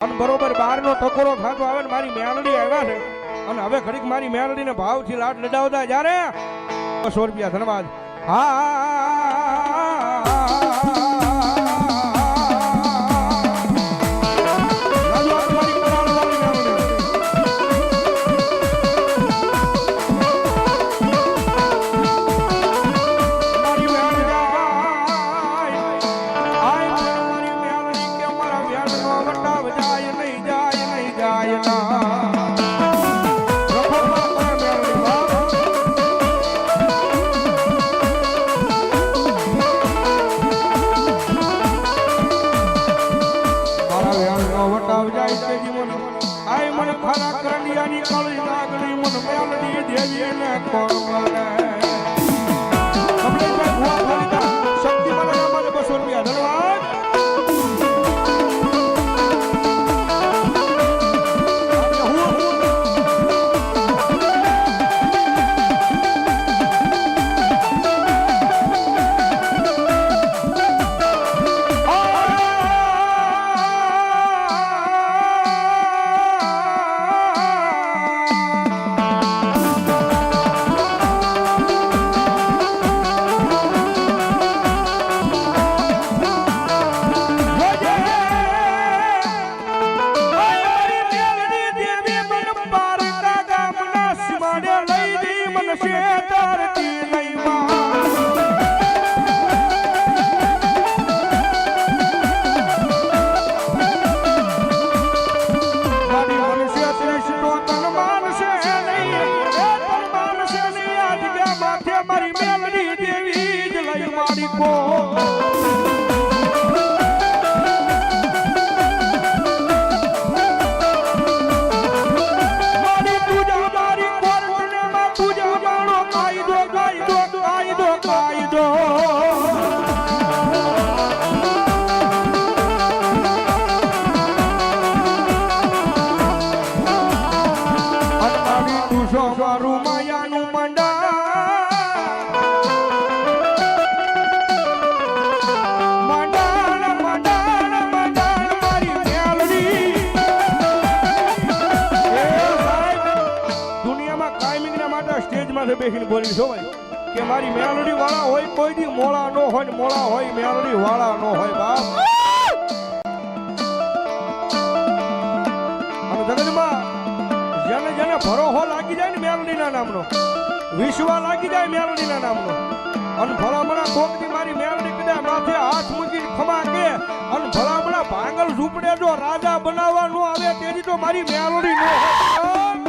અને બરોબર બાર નો ટકોરો ખાતો આવે ને મારી મેલડી આવ્યા છે. અને હવે ઘડીક મારી મેલડીને ભાવથી લાટ લડાવતા જયારે બસો રૂપિયા ધન્યવાદ હા હા. maricona બોલી છો ભાઈ કે મારી મેલડી વાળા હોય, કોઈ દી મોળા નો હોય ને મોળા હોય, મેલડી વાળા નો હોય, બાપ. અને જગતમાં જેને જેને ભરોહો લાગી જાય ને મેલડીના નામનો, વિશ્વા લાગી જાય મેલડીના નામનો, અને ભલામણા કોકની મારી મેલડી કદાચ માથે હાથ મૂકીને ખમા કે, અને ભલામણા ભાંગલ ઝૂપડે જો રાજા બનાવવા નો આવે, તેની તો મારી મેલડી નો હોય.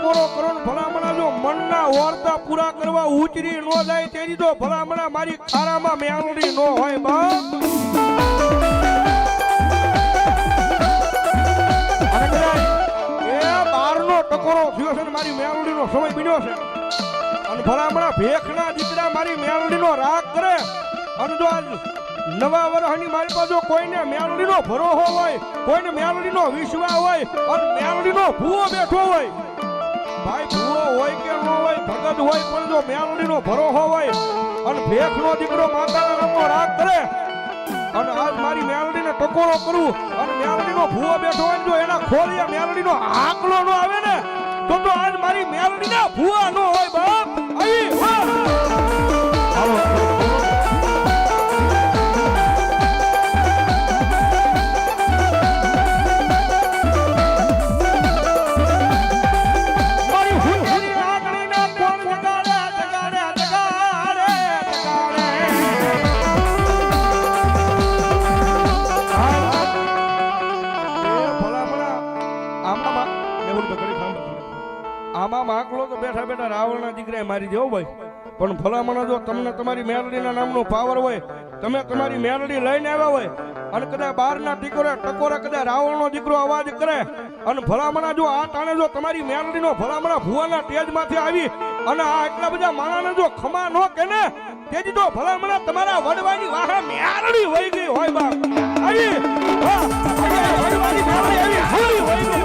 ટકોરો કરો ભલામણા જો મનના વાર્તા પૂરા કરવા ઉચરી ન જાય તેની તો ભલામણા મારી ખારામાં મેળવી ન હોય, બા. ટકોરો થયો છે મારી મેળવીનો સમય બન્યો છે. અને ભલામણા ભેખના દીકરા મારી મેળવીનો રાગ કરે. અને નવા વર્ષની મારી પાસે કોઈને મેળવીનો ભરોહો હોય, કોઈને મેળવીનો વિશ્વાસ હોય, અને મેળવીનો ભૂવો બેઠો હોય ભાઈ, ભૂવો હોય કે ન હોય, ભગત હોય, પણ જો મેળવીનો ભરોહો હોય અને ભેખનો દીકરો માતાના નામનો રાગ કરે, અને આજ મારી મેલડીને ટકોરો કરું, અને મેલડીનો ભૂવો બેઠો હોય જો એના ખોલિયા મેલડીનો આંકડો નો આવે ને, તો તો આજ મારી મેલડીના ભૂવા ન હોય બાપ. અહીં દીકરાએ દેવો ભાઈ. પણ ભલામણ જો તમને તમારી મેલડીના નામનો પાવર હોય, તમે તમારી મેલડી લઈને આવ્યા હોય, અને કદાચ બહારના દીકરો, ટકોરા કદાચ રાવણનો દીકરો અવાજ કરે, અને ભલામણા જો આ તાણે જો તમારી મેલડીનો ભલામણા ભુવાના તેજમાંથી આવી, અને આ એટલા બધા માણાને જો ખમા નો કે ને તેથી તો ભલામણા તમારા વડવાની વાહે મેલડી વહી ગઈ હોય બાપ. આવી વડવાની મેલડી આવી હોળી વહી ગઈ.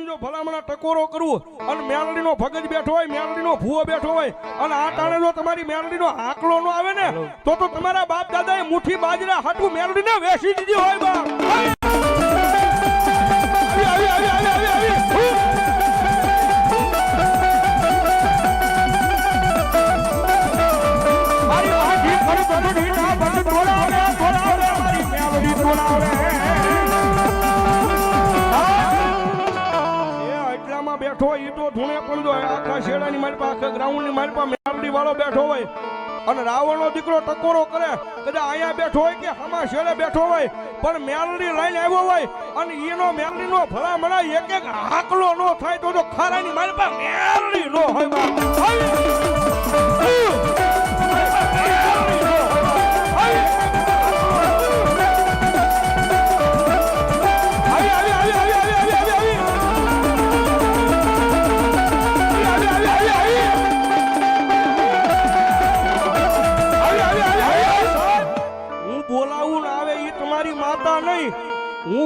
જો ભલામણા ટકોરો કરવું અને મેલડીનો ભગજ બેઠો હોય મેલડીનો ભૂવો બેઠો હોય અને આ ટાણે જો તમારી મેલડીનો આંકડો નો આવે ને તો તો તમારા બાપ દાદાએ મુઠ્ઠી બાજરા હાટું મેલડીને વેસી દીધી હોય બાપ આવી, મારી મેલડી. બેઠો હોય એ તો ધૂણે પણ જો આખા શેડાની મારી પાસે, ગ્રાઉન્ડની મારી પાસે મેલડી વાળો બેઠો હોય. અને રાવણનો દીકરો ટકોરો કરે, કદાચ અહીંયા બેઠો હોય કે આમાં શેડે બેઠો હોય, પણ મેલડી લઈને આવ્યો હોય, અને એનો મેલડીનો ભલામણા એક એક આકલો નો થાય તો જો ખારાની મારી પાસે મેલડી નો હોય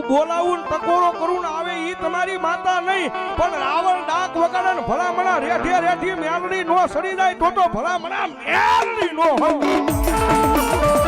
હું બોલાવું ટકોરો કરું ને આવે ઈ તમારી માતા નહીં. પણ રાવણ ડાક વગાડે ને ભલામણા રેઠે રેઠી મેલડી નો સડી જાય તો તો ભલામણા મેલડી નો હોય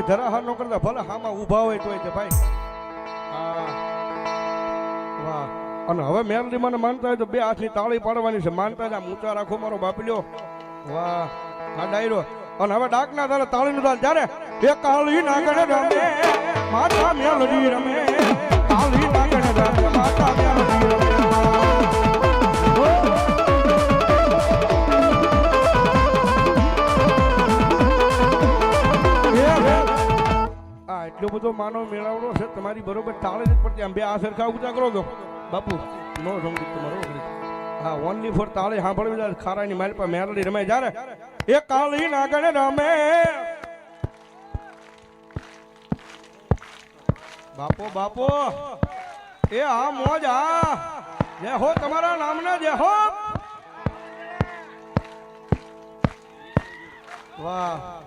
હોય ધરાહાર ન કરતા, ભલે હામાં ઊભા હોય તોય ભાઈ. હા. વાહ. અને હવે મેરડીમાં માનતા હોય તો બે હાથની તાળી પાડવાની છે. માનતા આમ ઊંચા રાખો મારો બાપલ્યો. વાહ. આ ડાયરો. અને હવે ડાકના તારે તાળીનું તાલ જ્યારે એ કાળી નાગણ રમે મેલડી રમે. એટલો બધો માનવ મેળાવડો છે, તમારી બરોબર તાળે જ પડતી. આમ બે આ સરખા ઊંચા કરો છો? બાપુ, નો સંગીત તમારો હા ઓનલી ફોર તાળે સાંભળવી જાય ખારાની મારી પર મેરડી રમે જ્યારે એ કાળી નાગણ રમે. બાપો બાપો, એ આ મોજ, આ. જય હો તમારા નામના, જય હો. વાહ.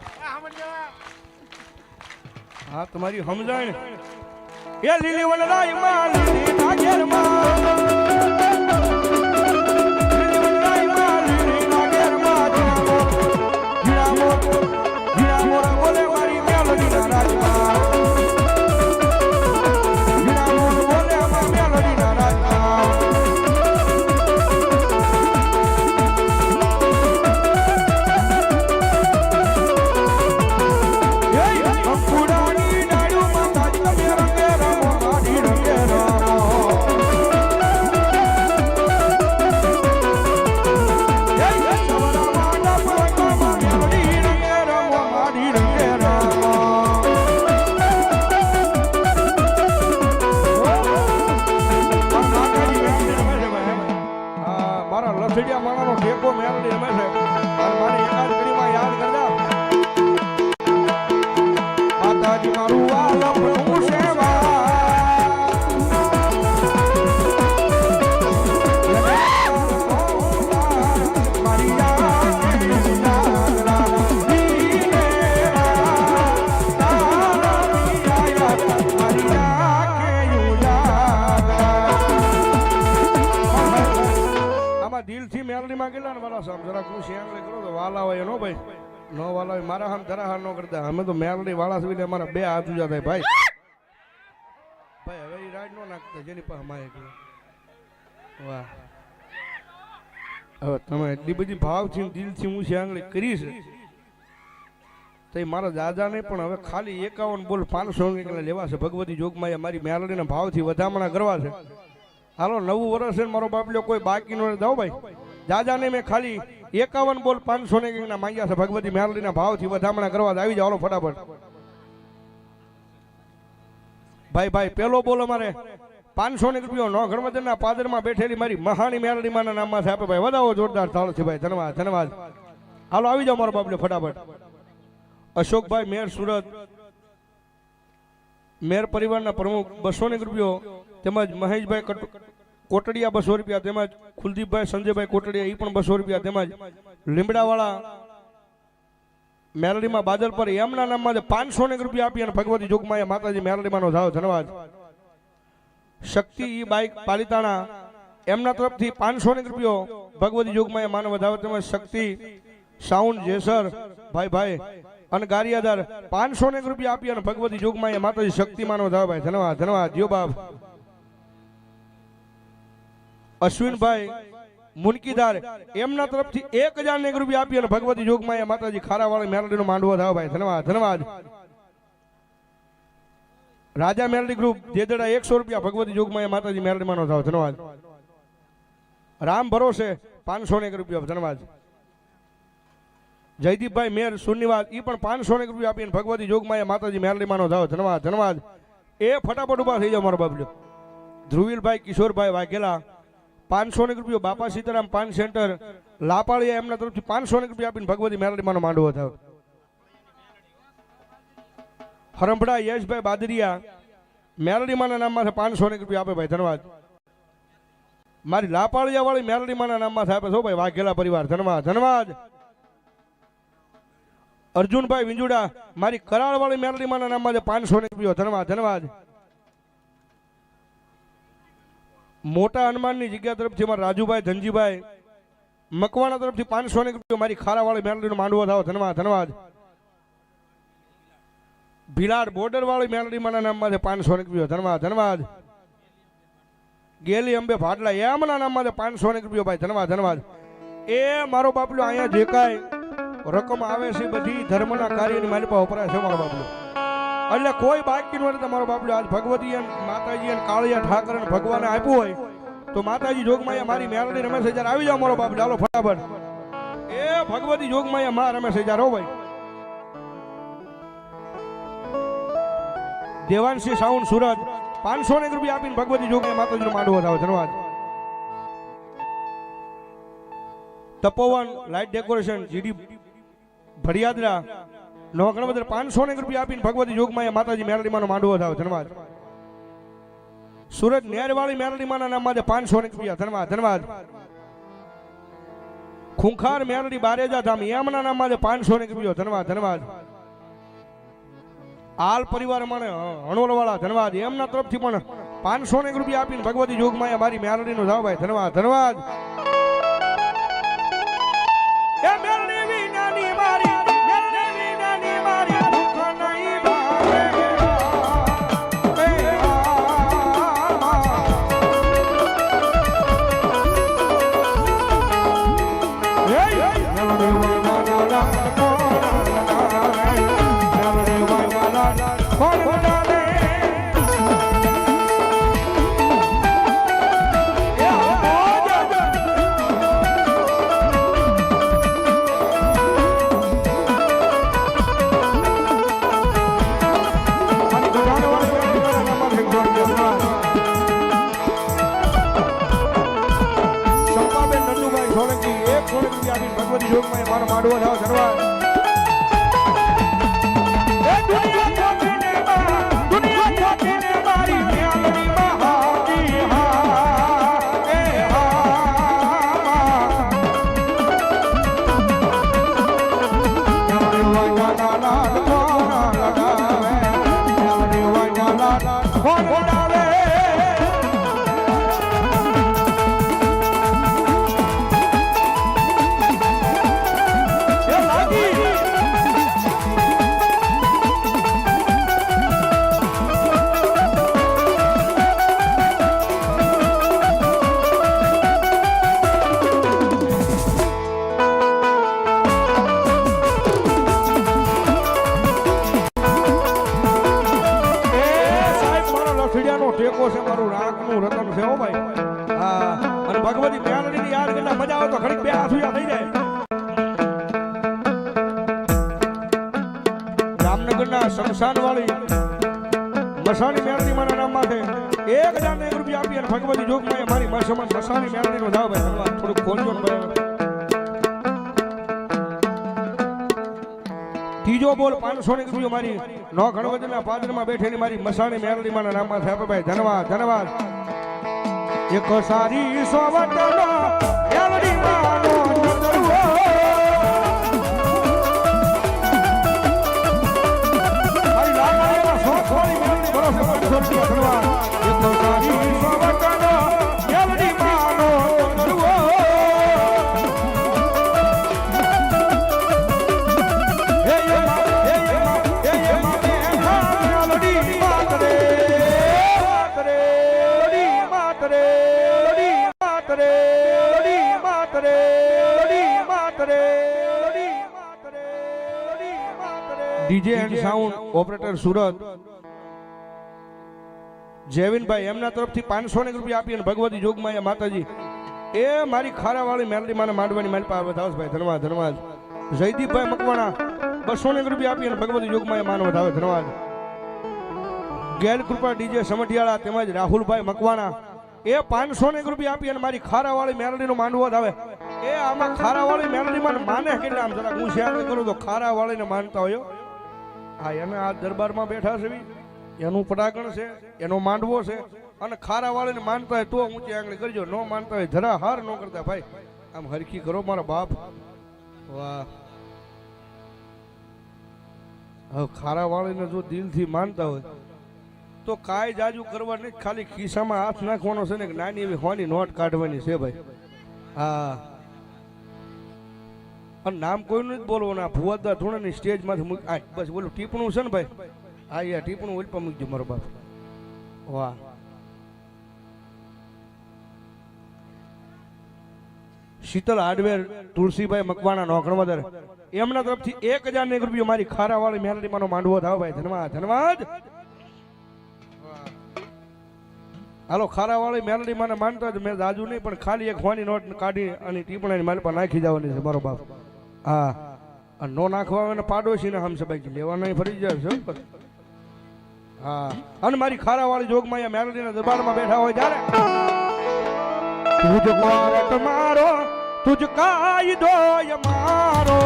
હા તમારી સમજણ એ લીલી વનરાયમાં લીલી નાગેરમાં આમાં દિલથી મેલડીમાં ગયેલા ને મારા સામ જરા ખુશી આંગળે કરો તો વાલા હોય નો ભાઈ. નો વાલા હોય, મારા હામ જરા હાર નો કરતા. અમે તો મેલડી વાળા સુધી અમારા બે હાથ ઉજા થાય. ભાઈ. ભાઈ, હવે એ રાજ નો નાખતા, જેની પાસે માય વાહ. હવે તમે એટલી બધી ભાવથી દિલથી હું છે આંગળી કરીશ તો એ મારા દાદા ને પણ હવે ખાલી એકાવન બોલ પાંચસો લેવા છે. ભગવતી જોગમાં મારી મેલડીના ભાવથી વધામણા કરવા છે. હાલો, નવું વર્ષ છે મારો બાપલ્યો કોઈ બાકી નો જાઓ ભાઈ. દાદાને મેં ખાલી એકાવન બોલ પાંચસો ને ના માંગ્યા છે. ભગવતી મેલડીના ભાવથી વધામણા કરવા આવી જાઓ ફટાફટ. ભાઈ ભાઈ, પેલો બોલ અમારે. પાંચસો ને રૂપિયો નો ગણવદનના પાદરમાં બેઠેલી મારી મહાણી મેલડીમાના નામમાં આપે ભાઈ, વધાવો જોરદાર થાળ છે ભાઈ. ધન્યવાદ ધન્યવાદ. હાલો, આવી જાઓ મારો બાપલ્યો ફટાફટ. અશોકભાઈ મેર સુરત. મેર પરિવારના પ્રમુખ, બસો ને રૂપિયો તેમજ મહેશભાઈ કટ- કોટડિયા બસો રૂપિયા, તેમજ કુલદીપભાઈ સંજયભાઈ કોટડિયા એ પણ બસો રૂપિયા, તેમજ લીમડાવાળા મેલડીમાં બાદલ પર એમના નામમાં પાંચસો ને રૂપિયા આપી અને ભગવતી જોગમાયા માતાજી મેલડીમાંનો ધાવ, ધન્યવાદ. શક્તિ ઈ બાઇક પાલિતાણા એમના તરફથી પાંચસો ને રૂપિયો ભગવતી જોગમાયા માનવ ધાવ, તેમજ શક્તિ સાઉન્ડ જેસર, ભાઈ ભાઈ, અને ગારિયાદાર પાંચસો ને રૂપિયા આપી અને ભગવતી જોગમાયા માતાજી શક્તિ માનવ ધાવ, ભાઈ, ધન્યવાદ ધન્યવાદ, જીઓ બાપ. અશ્વિનભાઈ મુનકીદાર, એમના તરફથી એક હજાર ને એક રૂપિયા આપી અને ભગવતી જોગમાયા માતાજી ખારાવાળા મેલડીનો માંડવો થાવ ભાઈ. ધન્યવાદ ધન્યવાદ. રાજા મેલડી ગ્રુપ જેદડા એકસો રૂપિયા ભગવતી જોગમાયા માતાજી મેલડીમાંનો થાવ ધન્યવાદ. રામ ભરોસે પાંચસો ને એક રૂપિયા ધન્યવાદ. જયદીપભાઈ મેર સુનિવાદ એ પણ પાંચસો ને રૂપિયા આપીને ભગવતી જોગમાયા માતાજી મેલડીમાંનો થાવ ધન્યવાદ ધન્યવાદ. એ ફટાફટ ઊભા થઈ જાવ મારો બાબલ્યો ધ્રુવીલભાઈ, કિશોરભાઈ વાઘેલા પાંચસો ને રૂપિયો બાપા સીતારામ પાન સેન્ટર લાપાળિયા એમના તરફથી પાંચસો ને રૂપિયા આપીને ભગવતી મેલડીમાંનો માંડવો થયો. હરંભડા યશભાઈ બાદરિયા મેલડીમાના નામમાં પાંચસો ને રૂપિયા આપે ભાઈ, ધન્યવાદ. મારી લાપાળિયા વાળી મેલડીમાના નામમાં આપે છો ભાઈ, વાઘેલા પરિવાર, ધન્યવાદ ધન્યવાદ. અર્જુનભાઈ વિંજુડા, મારી કરાળ વાળી મેલડીમાના નામમાં પાંચસો ને રૂપિયા, ધન્યવાદ ધન્યવાદ. મોટા હનુમાનની જગ્યા તરફથી મારા રાજુભાઈ, ધનજીભાઈ, મકવાણા તરફથી પાંચસો ને મારી ખારાવાળી મેલડીનો માંડવો થાવ. ધનવાદ ધનવાદ. ભીલાડ બોર્ડર વાળી મેલડી મારા નામમાં છે પાંચસો ને રૂપિયા. ધનવાદ ધનવાદ. ગેલી, અંબે ભાડલા એમના નામમાં છે પાંચસો ને ભાઈ. ધનવાદ ધનવાદ. એ મારો બાપલો અહીંયા જે કાંઈ રકમ આવે છે, બધી ધર્મના કાર્યની મારી પાસે વપરાય છે, મારો બાપલો. એટલે કોઈ બાકી નું તમારો મારો બાપલો આજ ભગવતી માતાજી અને કાળિયા ઠાકર અને ભગવાને આપ્યું હોય, તો માતાજી જોગમાયા મારી મેરડી રમેશ હજાર આવી જાવ મારો બાપ. ચાલો ફટાફટ. એ ભગવતી જોગમાયા માં રમેશ હજાર, હો ભાઈ. દેવાંશી સાઉન્ડ સુરત. પાંચસો ને રૂપિયા આપીને ભગવતી જોગમાયા માતાજી માંડવો થાવ ધન્યવાદ. Tapovan light decoration GD Bhadiyadra નો ગણપતિ ને રૂપિયા આપીને ભગવતી જોગમાયા માતાજી મેરડીમાંનો માંડવો થાવ ધન્યવાદ સુરત નેરવાળી મેરડીમાંના નામમાં પાંચસો ને રૂપિયા ધન્યવાદ ધન્યવાદ ખુંખાર મેરડી બારેજા ધામ એમના નામમાં પાંચસો ને રૂપિયા ધન્યવાદ ધન્યવાદ આલ પરિવાર મને હણોલવાળા ધન્યવાદ એમના તરફથી પણ પાંચસો ને રૂપિયા આપીને ભગવતી જોગમાયા મારી મેરડીનો જાવ ભાઈ ધન્યવાદ ધન્યવાદ જોગમાં મારો માંડવો થાવ જામનગરના શમશાન વાળી મસાણી મેલડી મારા નામ માટે એક હજાર ને રૂપિયા આપી અને ભગવતી જોગમાં મારી મસમાં મસાણી મેલડી નો ભાઈ ભગવાન થોડુંક ખોલજો ત્રીજો બોલ પાંચસો ની રૂપિયો મારી નો ગણપતિના પાદરમાં બેઠેલી મારી મસાણી મેલડી મારા નામમાં આપે ભાઈ. ધન્યવાદ ધન્યવાદ એક સારી સોવટનો DJ and sound operator Surat. જેવિનભાઈ, એમના તરફથી પાંચસો ને રૂપિયા આપી અને ભગવતી જોગમાં માતાજી. એ મારી ખારાવાળી મેલડી માને માંડવાની મારી પાસે વધાવસ ભાઈ, ધન્યવાદ ધન્યવાદ. જયદીપભાઈ મકવાણા બસો ને રૂપિયા આપી અને ભગવતી જોગમાં માનો વધાવે ધન્યવાદ. ગેલ કૃપા ડીજે સમઢિયાળા તેમજ રાહુલભાઈ મકવાણા, એ પાંચસો ને રૂપિયા આપી અને મારી ખારાવાળી મેલડીનો માંડવો આવે. એ આમાં ખારાવાળી મેલડીમાં માને કેટલા આમ જરા હું શેર કરું તો ખારાવાળીને માનતા હોય હા. એને આ દરબારમાં બેઠા છે. એનું પડાગણ છે, એનો માંડવો છે, અને ખારાવાળીને માનતા હોય તો ઊંચી આંગળી કરજો. ન માનતા હોય ધરા હાર ન કરતા. ભાઈ, આમ હરખી કરો મારા બાપ. વાહ. હવે ખારાવાળીને જો દિલથી માનતા હોય, તો કાંઈ જાજુ કરવા નહીં ખાલી ખિસ્સામાં હાથ નાખવાનો છે ને કે નાની એવી હોની નોટ કાઢવાની છે ભાઈ. હા. અને નામ કોઈનું જ બોલવાનું. ના ભુવાદા ધૂણાની સ્ટેજમાંથી મૂકી બસ બોલું ટીપણું છે ને ભાઈ. હા યા ટીપણું ઓલ પર મૂકજો મારો બાપ. વાહ. શીતલ હાર્ડવેર, તુલસીભાઈ મકવાણા નોકણવદર એમના તરફથી એક હજાર ને રૂપિયા મારી ખારાવાળી મેલડીમાંનો માંડવો થાવ ભાઈ. ધન્યવાદ ધન્યવાદ. હાલો, ખારાવાળી મેલડી મને માનતા જ મેં દાજુ નહીં, પણ ખાલી એક હોની નોટ કાઢી અને ટીપણાની મારી પાસે નાખી જવાની છે મારો બાપ. હા. નો નાખવા આવે ને પાડોશીને હમ લેવા નહીં ફરી જાય છે હો. અને મારી ખારાવાળી જોગમાં અહીંયા મેલડીના દરબારમાં બેઠા હોય ત્યારે તુજ મારો, તુજ કાયદો મારો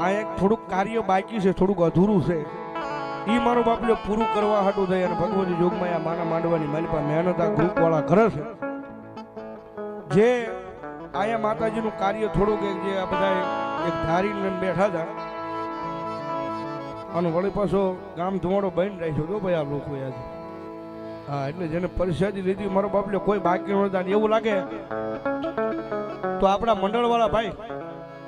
આ એક થોડુંક કાર્ય બાકી છે, થોડુંક અધૂરું છે. એ મારો બાપલ્યો પૂરું કરવા હાટું થઈ અને ભગવતી જોગમાં માના માંડવાની મારી પાસે મહેનત આ ગ્રુપવાળા કરે છે. જે આયા માતાજીનું કાર્ય થોડુંક જે આ બધા એક ધારીને બેઠા હતા. અને વળી પાછો ગામ ધુમાડો બની રાખ્યો તો ભાઈ આ લોકો યાદ હા, એટલે જેને પરિસ્થિતિ લીધી મારો બાપલે કોઈ બાકી નહોતા એવું લાગે. તો આપણા મંડળવાળા ભાઈ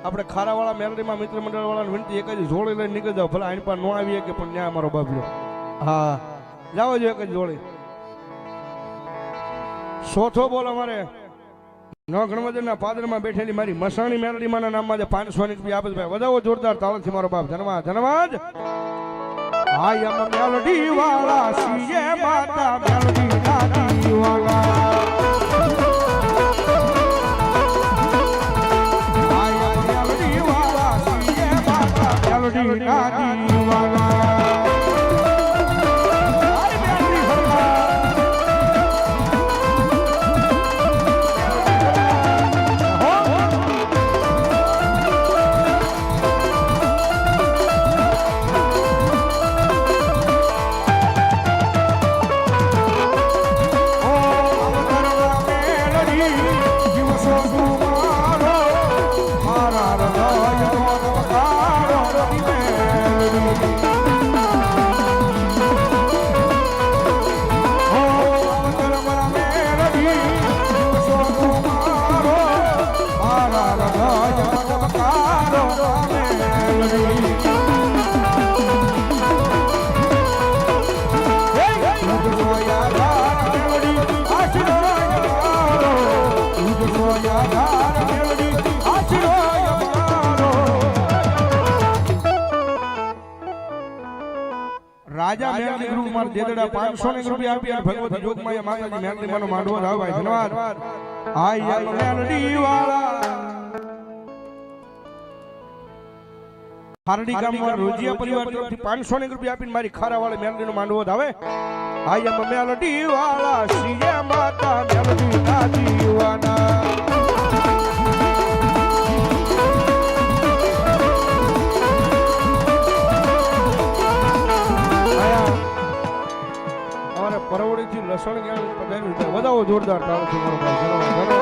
આપણે ખારાવાળા મેલડીમાં મિત્ર મંડળવાળાને વિનંતી એક જ જોડી લઈને નીકળી જાવ ભલે આની પાસે ન આવીએ કે પણ ન્યા અમારો બાપલો હા. જાઓ જો એક જ જોડી. સોથો બોલ અમારે. ન ગણવદરના પાદરમાં બેઠેલી મારી મસાણી મેલડીમાંના નામમાં જે પાંચસો ની રૂપિયા આપે ભાઈ વધાવો જોરદાર તાળથી મારો બાપ. ધનવાદ ધનવાદ. આય અમ મેલડી વાળા સીએ માતા મેલડી દાદી વાળા મેલડી દાદી વાળા આય રાજા મેલની ગ્રુપ માર દેદડા 500 ની રૂપિયા આપી અને ભગવતી જોગમાયા માતાજી મેલની માનો માંડવો ભાઈ ધન્યવાદ. આય મેલડી વાળા હારડી ગામમાં રોજિયા પરિવાર તરફથી 500 ની રૂપિયા આપીને મારી ખારા વાળી મેલડીનો માંડવો આવે આય અમ મેલડી વાળા સિયા માતા મેલડી દાદી વાના છે. વધાવો જોરદાર તાળથી મારો ભાઈ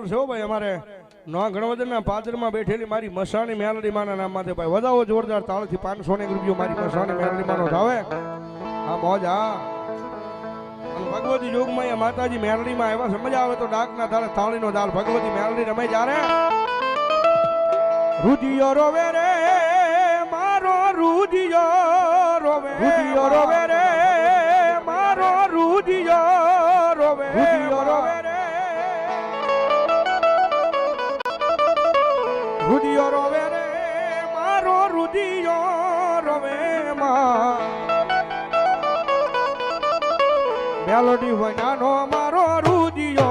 બોલ છે ભાઈ, અમારે બેઠેલી મારી મસાણી મેલડી માના નામ માટે ભાઈ, વધાવો જોરદાર તાળથી પાંચસો ને રૂપિયો મારી મસાણી મેલડી માનો થાવે હા, મોજ ભગવતી યોગમાં અહીંયા માતાજી મેલડીમાં આવ્યા સમજ મજા આવે તો ડાકના તાળે તાળીનો દાળ ભગવતી મેલડી રમે જ્યારે રુદિયો રોવે રે, મારો રુદિયો રોવે રુદિયો રોવે રે રુદિયો રોવે માં મેલોડી હોય નાનો મારો રુદિયો.